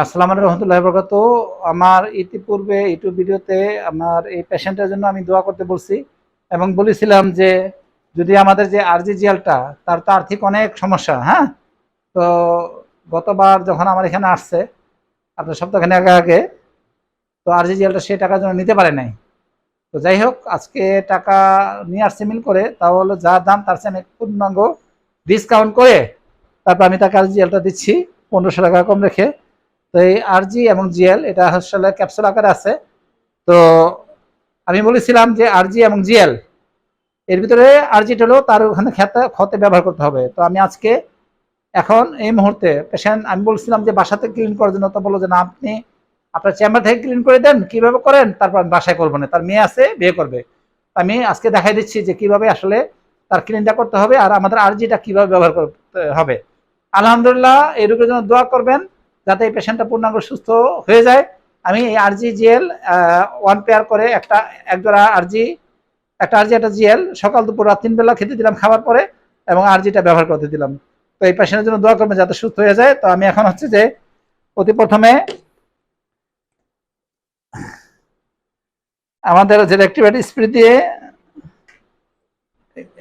আসসালামু আলাইকুম রহমতুল্লাহ বরকাত আমার ইতিপূর্বে ইউটিউব ভিডিওতে আমার এই পেশেন্টের জন্য আমি দোয়া করতে বলছি এবং বলেছিলাম যে যদি আমাদের যে আরজিজিএলটা তার তো আর্থিক অনেক সমস্যা হ্যাঁ? তো গতবার যখন আমার এখানে আসছে, আপনার সপ্তাহখানে আগে আগে, তো আরজিজিএলটা সে টাকার জন্য নিতে পারে নাই। তো যাই হোক, আজকে টাকা নিয়ে আসছে মিল করে তাহলে যা দাম, তার চেয়ে আমি পূর্ণাঙ্গ ডিসকাউন্ট করে, তারপর আমি তাকে আরজিএলটা দিচ্ছি, পনেরোশো টাকা কম রেখে। তো এই আরজি এবং জিএল, এটা আসলে ক্যাপসুল আকারে আছে। তো আমি বলেছিলাম যে আরজি এবং জিএল, এর ভিতরে আর আরজিটা হলো তার ওখানে খেতে, ক্ষতে ব্যবহার করতে হবে। তো আমি আজকে এখন এই মুহূর্তে পেশেন্ট আমি বলছিলাম যে বাসাতে ক্লিন করার জন্য তো বলল যে, না, আপনি আপনার চেম্বার থেকে ক্লিন করে দেন, কীভাবে করেন? তারপর আমি বাসায় করব না। তার মেয়ে আছে, বিয়ে করবে। আমি আজকে দেখাই দিচ্ছি যে কীভাবে আসলে তার ক্লিনটা করতে হবে আর আমাদের আরজিটা কীভাবে ব্যবহার করতে হবে। আলহামদুলিল্লাহ, এই রোগের জন্য দোয়া করবেন। যাতে এই পেশেন্টটা পূর্ণাঙ্গ সুস্থ হয়ে যায়। আমি এই আরজি জিএল ওয়ান পেয়ার করে একটা, একজোড়া আরজি একটা আরজি একটা জিএল সকাল, দুপুর, রাত তিন বেলা খেতে দিলাম খাবার পরে এবং আরজিটা ব্যবহার করতে দিলাম। তো এই পেশেন্টের জন্য দোয়া করবেন যাতে সুস্থ হয়ে যায়। তো আমি এখন হচ্ছে যে অতি প্রথমে আমাদের যে অ্যাক্টিভিটি স্প্রে দিয়ে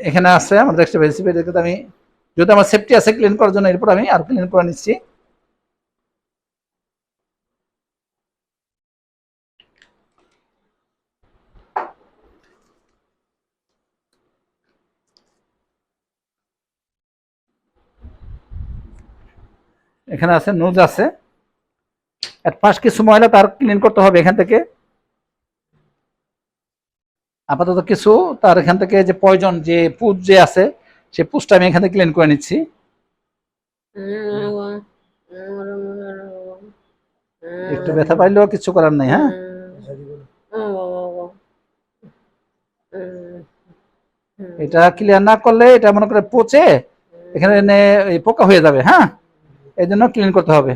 এখানে আছে, আমাদের অ্যাক্টিভিটি স্প্রে আমি যদি আমার সেফটি আছে ক্লিন করার জন্য, এরপর আমি আর ক্লিন করে নিচ্ছি। এখানে আছে নোজ আছে। ফার্স্ট কিছু ময়লা তার ক্লিন করতে হবে এখান থেকে। আপাতত কিছু তার এখান থেকে যে পয়জন যে পুজ যে আছে সেই পুজটা আমি এখান থেকে ক্লিন করে নিচ্ছি। একটু ব্যথা পাইলেও কিছু করার নাই হ্যাঁ? এটা ক্লিয়ার না করলে এটা মনে করে পচে, এখানে পোকা হয়ে যাবে হ্যাঁ? এই জন্য ক্লিন করতে হবে।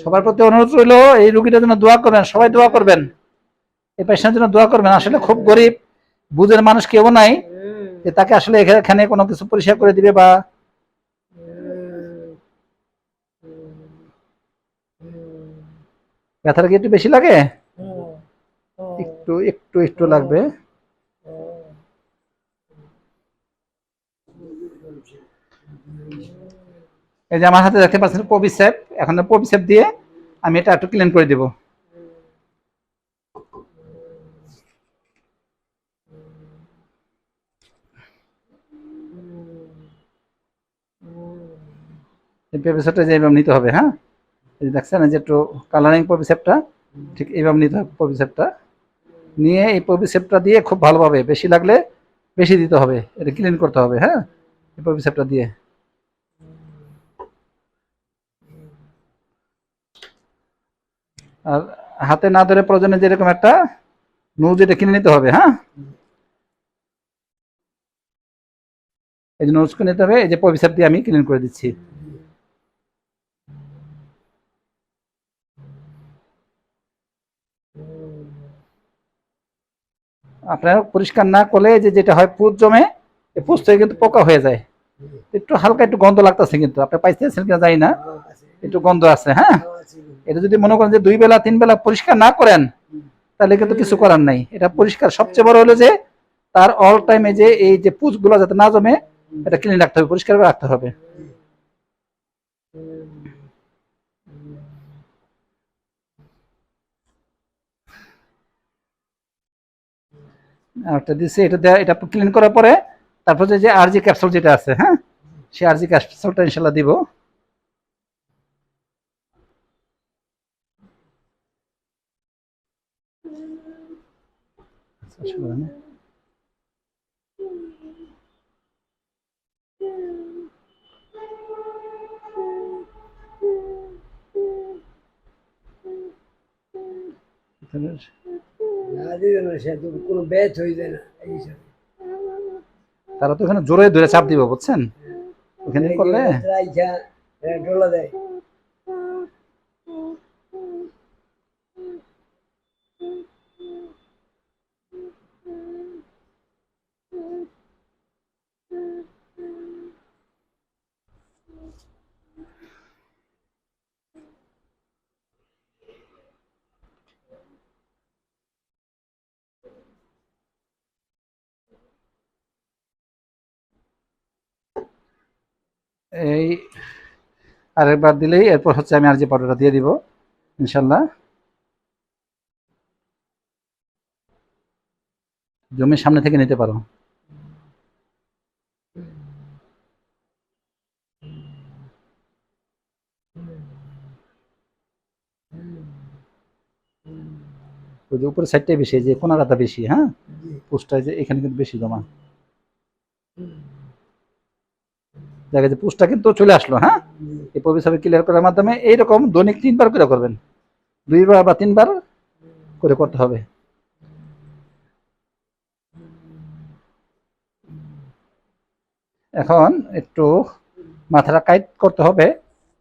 সবার প্রতি অনুরোধ রইল এই রুগীটার জন্য দোয়া করবেন সবাই দোয়া করবেন। এই পেশেন্টের জন্য দোয়া করবেন আসলে খুব গরিব বুঝের মানুষ কেউ নাই যে তাকে আসলে এখানে কোনো কিছু পরিষ্কার করে দিবে বা ব্যথাটা কি একটু বেশি লাগে? একটু একটু একটু লাগবে। এই যে আমার হাতে দেখতে পাচ্ছেন পবিসেপ এখন পবিসেপ দিয়ে আমি এটা একটু ক্লিন করে দেব। এই পবিসেপটা যে এইভাবে নিতে হবে হ্যাঁ? এই দেখছেন যে একটু কালারিং পবিসেপটা ঠিক এইভাবে নিতে হবে পবিসেপটা নিয়ে এই পবিসেপটা দিয়ে খুব ভালোভাবে, বেশি লাগলে বেশি দিতে হবে, এটা ক্লিন করতে হবে হ্যাঁ? এই পবিসেপটা দিয়ে। আর হাতে না ধরে প্রয়োজনে যেরকম একটা নুজ এটা কিনে নিতে হবে হ্যাঁ? এই যে নোজ কিনে নিতে হবে, এই যে পবিসাপ দিয়ে আমি ক্লিন করে দিচ্ছি। আপনার পরিষ্কার না করলে যে যেটা হয় পুজ জমে পুজ থেকে কিন্তু পোকা হয়ে যায়। একটু হালকা একটু গন্ধ লাগতেছে কিন্তু, আপনি পাইতেছেন কিনা জানি না। একটু গন্ধ আছে হ্যাঁ? এটা যদি মনে করেন যে দুই বেলা, তিন বেলা পরিষ্কার না করেন, তাহলে কিন্তু কিছু করার নাই। এটা পরিষ্কার। সবচেয়ে বড় হলো যে তার অল টাইমে যে এই যে পুজগুলো যাতে না জমে, এটা ক্লিন রাখতে হবে পরিষ্কার রাখতে হবে। একটা দিচ্ছে এটা এটা ক্লিন করার পরে তারপর যে আরজি ক্যাপসুল যেটা আছে হ্যাঁ? সেই আরজি ক্যাপসুলটা ইনশাল্লাহ দিব। অসুবিধা নেই হয়ে তারা তো এখানে জোরে ধরে চাপ দিব বুঝছেন ওখানে করলে ডোলা দেয় এই আরেকবার দিলেই এরপর হচ্ছে আমি আর যে পাউডারটা দিয়ে দিব ইনশাল্লাহ জমির সামনে থেকে নিতে পারো। উপরের সাইডটাই বেশি যে কোনারাটা বেশি হ্যাঁ? পোস্টটা যে এখানে কিন্তু বেশি জমা। দেখা যায় পোস্টটা কিন্তু চলে আসলো হ্যাঁ? জি এই প্রবেশাবে ক্লিয়ার করার মাধ্যমে এইরকম দৈনিক তিনবার করে করবেন। দুইবার বা তিনবার করে করতে হবে। এখন একটু মাথাটা কাইট করতে হবে,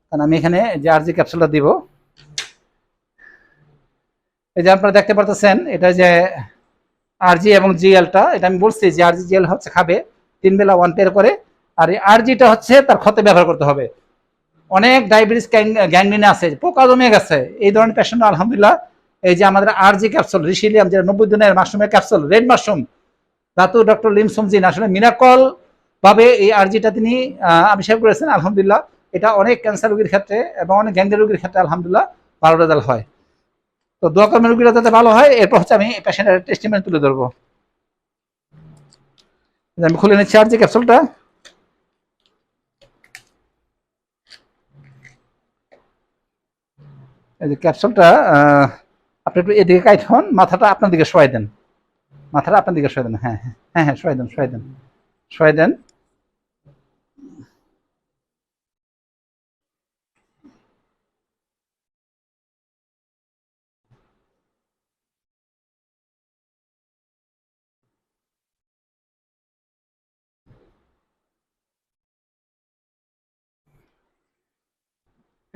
কারণ আমি এখানে যে আরজি ক্যাপসুলটা দিব, এই যে আপনারা দেখতে পারতেছেন, এটা যে আরজি এবং জিএলটা এটা আমি বলছি যে আরজি জিএল হচ্ছে খাবে, তিন বেলা ওয়ান পেয়ার করে আর এই আরজিটা হচ্ছে তার ক্ষতে ব্যবহার করতে হবে। অনেক ডায়াবেটিস গ্যাংগ্রিনে আছে, পোকা জমে গেছে। এই ধরনের পেশেন্ট আলহামদুলিল্লাহ, এই যে আমাদের আরজি ক্যাপসুল রিসিলিয়াম যেটা নব্বই দিনের মাশরুমের capsule red mushroom Dato doctor Lim সমজিন আসলে মিরাকল ভাবে এই আরজিটা তিনি আবিষ্কার করেছেন, আলহামদুলিল্লাহ। এটা অনেক ক্যান্সার রোগীর ক্ষেত্রে এবং অনেক গ্যাংগ্রিন রোগীর ক্ষেত্রে, আলহামদুলিল্লাহ, ভালো রেজাল্ট হয়। তো দোয়া কর্মের রোগীরা যাতে ভালো হয়, এরপর হচ্ছে আমি পেশেন্টের টেস্টিমেন্ট তুলে ধরবো। আমি খুলে নিচ্ছি আর আরজি ক্যাপসুলটা এই যে ক্যাপসুলটা আপনি একটু এদিকে কাইট হন, মাথাটা আপনার দিকে শোয়াই দেন। মাথাটা আপনার দিকে শোয়াই দেন হ্যাঁ হ্যাঁ হ্যাঁ হ্যাঁ শোয়াই দেন শোয়াই দেন শোয়াই দেন।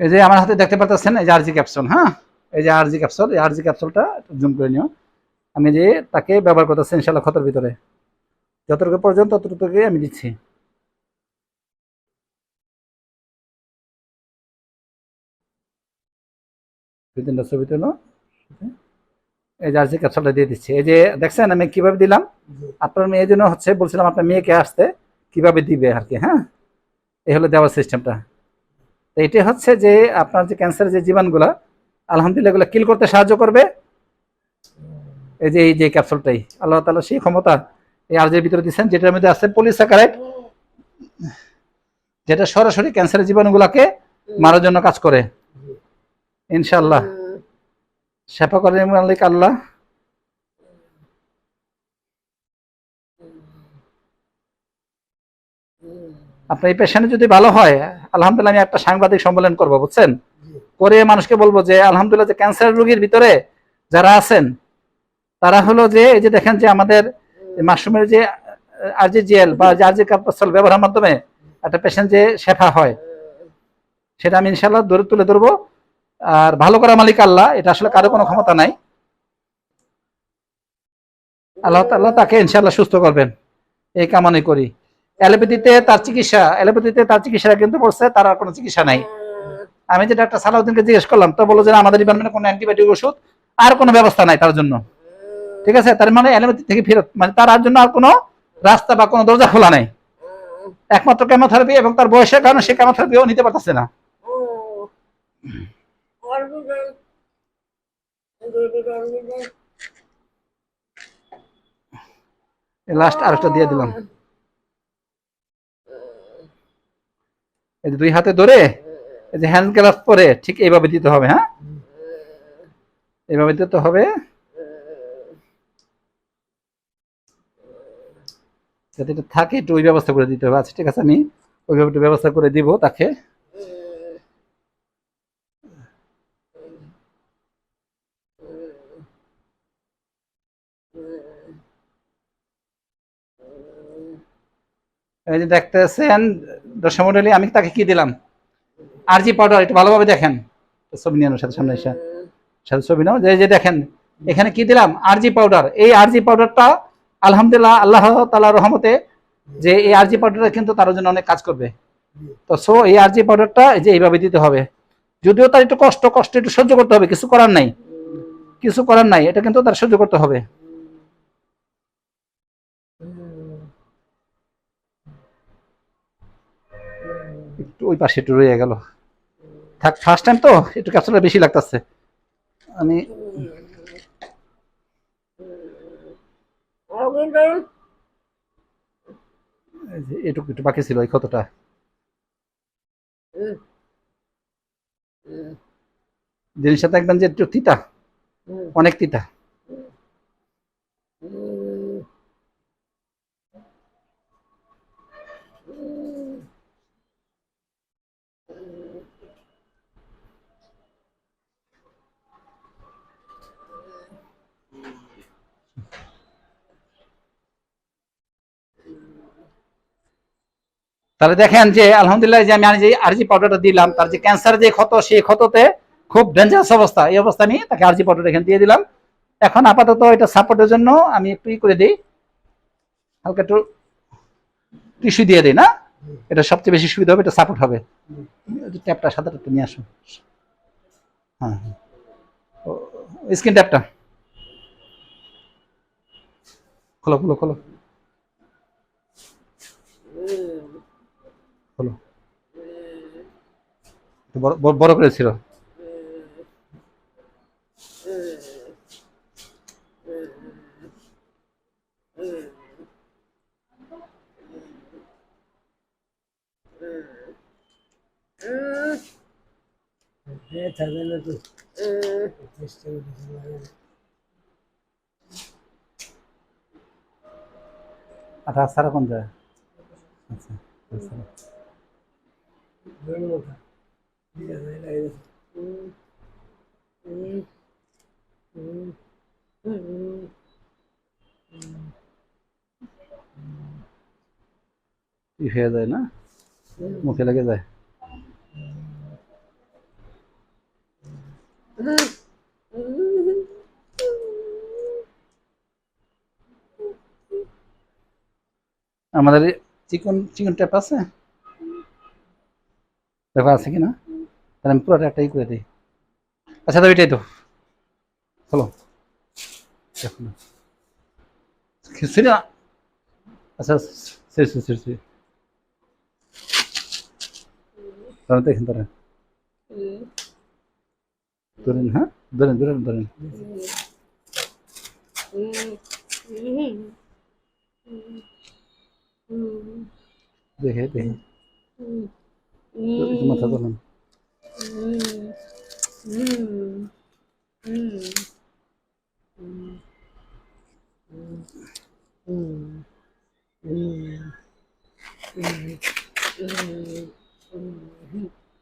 এই যে আমার হাতে দেখতে পাচ্ছেন এই যে আরজি ক্যাপসুল হ্যাঁ? এই যে আরজি ক্যাপসুল এই আরজি ক্যাপসুলটা জুম করে নিও। আমি যে তাকে ব্যবহার করতেছি ইনশাল্লাহ ক্ষতের ভিতরে। যতটুকু প্রয়োজন ততটুকু আমি দিচ্ছি। দুই তিনটা ছবি তুলো। এই যে আরজি ক্যাপসুলটা দিয়ে দিচ্ছি। এই যে দেখছেন আমি কীভাবে দিলাম? আপনার মেয়ের জন্য হচ্ছে বলছিলাম আপনার মেয়েকে আসতে কীভাবে দিবে আর কি হ্যাঁ? এই হলো দেওয়ার সিস্টেমটা তো এটি হচ্ছে যে আপনার যে ক্যান্সারের যে জীবাণুগুলা আলহামদুলিল্লাহ এগুলো কিল করতে সাহায্য করবে। এই যে এই যে ক্যাপসুলটাই আল্লাহ তাআলা সেই ক্ষমতা এই আরজের ভিতরে দিচ্ছেন যেটার মধ্যে আছে পলিস্যাকারাইড যেটা সরাসরি ক্যান্সারের জীবাণুগুলাকে মারার জন্য কাজ করে। ইনশাল্লাহ শেফা করে মালিক আল্লাহ। আপনার এই পেশেন্ট যদি ভালো হয়, আলহামদুলিল্লাহ আমি একটা সাংবাদিক সম্মেলন করব, বুঝছেন? করে মানুষকে বলব যে, আলহামদুলিল্লাহ যে ক্যান্সার রোগীর ভিতরে যারা আছেন, তারা হলো যে, এই যে দেখেন যে আমাদের মাশরুমের যে আরজি জেল বা আরজি কাপসল ব্যবহারের মাধ্যমে একটা পেশেন্ট যে শেফা হয়, সেটা আমি ইনশাল্লাহ ধরে তুলে ধরবো। আর ভালো করা মালিক আল্লাহ, এটা আসলে কারও কোনো ক্ষমতা নাই। আল্লাহ তাল্লাহ তাকে ইনশাল্লাহ সুস্থ করবেন। এই কামানি করি। অ্যালোপ্যাথিতে তার চিকিৎসা অ্যালোপ্যাথিতে তার চিকিৎসা কিন্তু বলছে তার আর কোনো চিকিৎসা নাই। আমি যে ডাক্তার সালাউদ্দিনকে জিজ্ঞেস করলাম তো বলল যে আমাদের ডিপার্টমেন্টে কোনো অ্যান্টিবায়োটিক ওষুধ আর কোনো ব্যবস্থা নাই তার জন্য। ঠিক আছে? তার মানে অ্যালোপ্যাথি থেকে ফেরত মানে তার আর জন্য আর কোনো রাস্তা বা কোনো দরজা খোলা নাই। একমাত্র কেমোথেরাপি এবং তার বয়সের কারণে সে কেমোথেরাপিও নিতে পারতেছে না। লাস্ট আরেকটা দিয়ে দিলাম। এই যে দুই হাতে ধরে, এই যে হ্যান্ড গ্লাভ পরে, ঠিক এইভাবে দিতে হবে হ্যাঁ? এইভাবে দিতে হবে। যাতে এটা থাকে, একটু ওই ব্যবস্থা করে দিতে হবে। আচ্ছা ঠিক আছে, আমি ওইভাবে একটু ব্যবস্থা করে দিব তাকে। এই যে দেখতেছেন দর্শক মন্ডলী, আমি তাকে কি দিলাম? আরজি পাউডার একটু ভালোভাবে দেখেন। ছবি নিয়ে সাথে সামনে এসে। সাথে ছবি নাও যে দেখেন, এখানে কি দিলাম? আরজি পাউডার এই আরজি পাউডারটা আলহামদুলিল্লাহ আল্লাহ তালা রহমতে যে এই আরজি পাউডারটা কিন্তু তার জন্য অনেক কাজ করবে। তো সো, এই আরজি পাউডারটা এই যে এইভাবে দিতে হবে। যদিও তার একটু কষ্ট কষ্ট একটু সহ্য করতে হবে, কিছু করার নাই। কিছু করার নাই, এটা কিন্তু তার সহ্য করতে হবে। একটু ওই পাশে একটু রয়ে গেল। থাক ফার্স্ট টাইম তো, একটু ক্যাপসুলটা বেশি লাগতেছে। আমি এটুকু একটু বাকি ছিল, এই ক্ষতটা। জিনিসটা দেখবেন যে একটু তিতা, অনেক তিতা। তাহলে দেখেন যে, আলহামদুলিল্লাহ যে আমি যে আরজি পাউডারটা দিলাম, তার যে ক্যান্সার যে ক্ষত সেই ক্ষততে খুব ডেঞ্জারাস অবস্থা। এই অবস্থা নিয়ে তাকে আরজি পাউডার এখানে দিয়ে দিলাম। এখন আপাতত এটা সাপোর্টের জন্য আমি একটু ই করে দিই। হালকা একটু টিস্যু দিয়ে দিই, না? এটা সবচেয়ে বেশি সুবিধা হবে, এটা সাপোর্ট হবে। ট্যাপটা সাদা ট্যাপটা নিয়ে আসুন। হ্যাঁ স্ক্রিন ট্যাপটা খোলো খোলো খোলো একটু বড়- বড়- বড় করে ছিল ব্যথা দেয় তো চেষ্টা করতেছি লাগে না। আঠা সারা কোন যায় আচ্ছা ই হয়ে যায় না? মুখে লেগে যায়? আমাদের চিকন চিকন ট্যাপ আছে? দেখো আছে কি না? তাহলে আমি পুরোটা একটাই করে দিই। আচ্ছা তো এটাই তো হলো দেখো না। খিচুড়ি না আচ্ছা সরি সরি সরি সরি ধরেন তো এখানে ধরেন হ্যাঁ? ধরেন মাথা ধরেন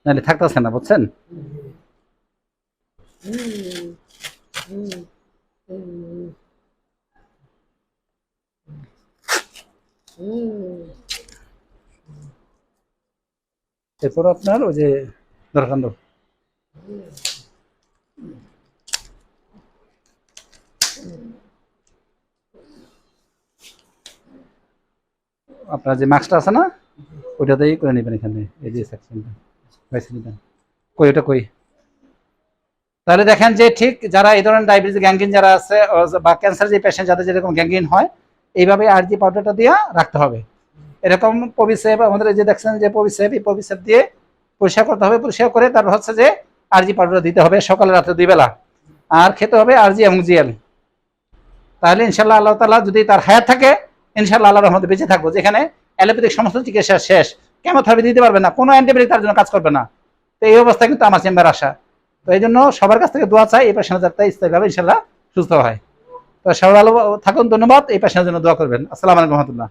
নাহলে থাকতেছে না বুঝছেন? এরপর আপনার ওই যে দরকান্দ আপনার যে মাস্কটা আছে না, ওইটাতেই করে নেবেন এখানে, এই যে সেকশনটা কই ওটা কই? তাহলে দেখেন যে ঠিক যারা এই ধরনের ডায়াবেটিস গ্যাঙ্গিন যারা আছে বা ক্যান্সার যে পেশেন্ট যাদের যেরকম গ্যাঙ্গিন হয়, এইভাবে আর জি পাউডারটা দিয়ে রাখতে হবে। এরকম পবিসেপ আমাদের যে দেখছেন যে পবিসেপ এই পবিসেপ দিয়ে পরিষ্কার করতে হবে, পরিষ্কার করে তারপর হচ্ছে যে আরজি পাউডার দিতে হবে সকালে রাত্রে দুই বেলা। আর খেতে হবে আরজি এবং জিএল। তাহলে ইনশাল্লাহ আল্লাহ তালা যদি তার হায়াত থাকে ইনশাল্লাহ আল্লাহ রহমতে বেঁচে থাকব। যেখানে অ্যালোপ্যাথিক সমস্ত চিকিৎসা শেষ। কেমোথেরাপি দিতে পারবে না। কোনো অ্যান্টিবায়োটিক তার জন্য কাজ করবে না। তো এই অবস্থায় কিন্তু আমার চেম্বার আসা। তো এই জন্য সবার কাছ থেকে দোয়া চাই, এই পেশেন্ট যাতে স্থায়ীভাবে ইনশাল্লাহ সুস্থ হয়। তো সবাই ভালো থাকুন, ধন্যবাদ। এই পেশেন্টের জন্য দোয়া করবেন। আসসালামু আলাইকুম রহমতুল্লাহ।